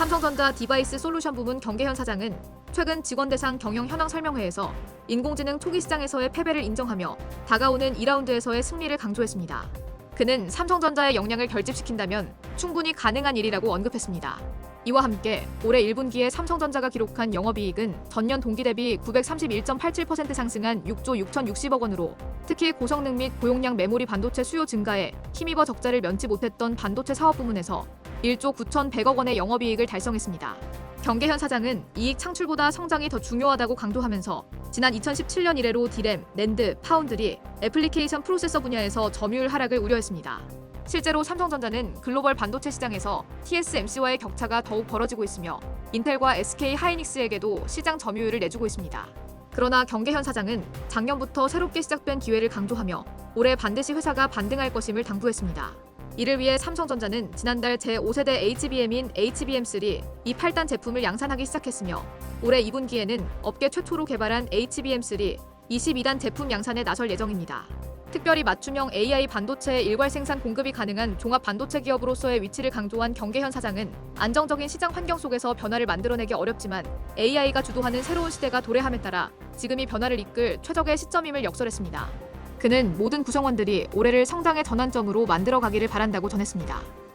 삼성전자 디바이스 솔루션 부문 경계현 사장은 최근 직원 대상 경영 현황 설명회에서 인공지능 초기 시장에서의 패배를 인정하며 다가오는 2라운드에서의 승리를 강조했습니다. 그는 삼성전자의 역량을 결집시킨다면 충분히 가능한 일이라고 언급했습니다. 이와 함께 올해 1분기에 삼성전자가 기록한 영업이익은 전년 동기 대비 931.87% 상승한 6조 6,060억 원으로 특히 고성능 및 고용량 메모리 반도체 수요 증가에 힘입어 적자를 면치 못했던 반도체 사업 부문에서 1조 9,100억 원의 영업이익을 달성했습니다. 경계현 사장은 이익 창출보다 성장이 더 중요하다고 강조하면서 지난 2017년 이래로 디램, 낸드, 파운드리, 애플리케이션 프로세서 분야에서 점유율 하락을 우려했습니다. 실제로 삼성전자는 글로벌 반도체 시장에서 TSMC와의 격차가 더욱 벌어지고 있으며 인텔과 SK 하이닉스에게도 시장 점유율을 내주고 있습니다. 그러나 경계현 사장은 작년부터 새롭게 시작된 기회를 강조하며 올해 반드시 회사가 반등할 것임을 당부했습니다. 이를 위해 삼성전자는 지난달 제5세대 HBM인 HBM3 이 8단 제품을 양산하기 시작했으며 올해 2분기에는 업계 최초로 개발한 HBM3 22단 제품 양산에 나설 예정입니다. 특별히 맞춤형 AI 반도체 일괄 생산 공급이 가능한 종합 반도체 기업으로서의 위치를 강조한 경계현 사장은 안정적인 시장 환경 속에서 변화를 만들어내기 어렵지만 AI가 주도하는 새로운 시대가 도래함에 따라 지금이 변화를 이끌 최적의 시점임을 역설했습니다. 그는 모든 구성원들이 올해를 성장의 전환점으로 만들어 가기를 바란다고 전했습니다.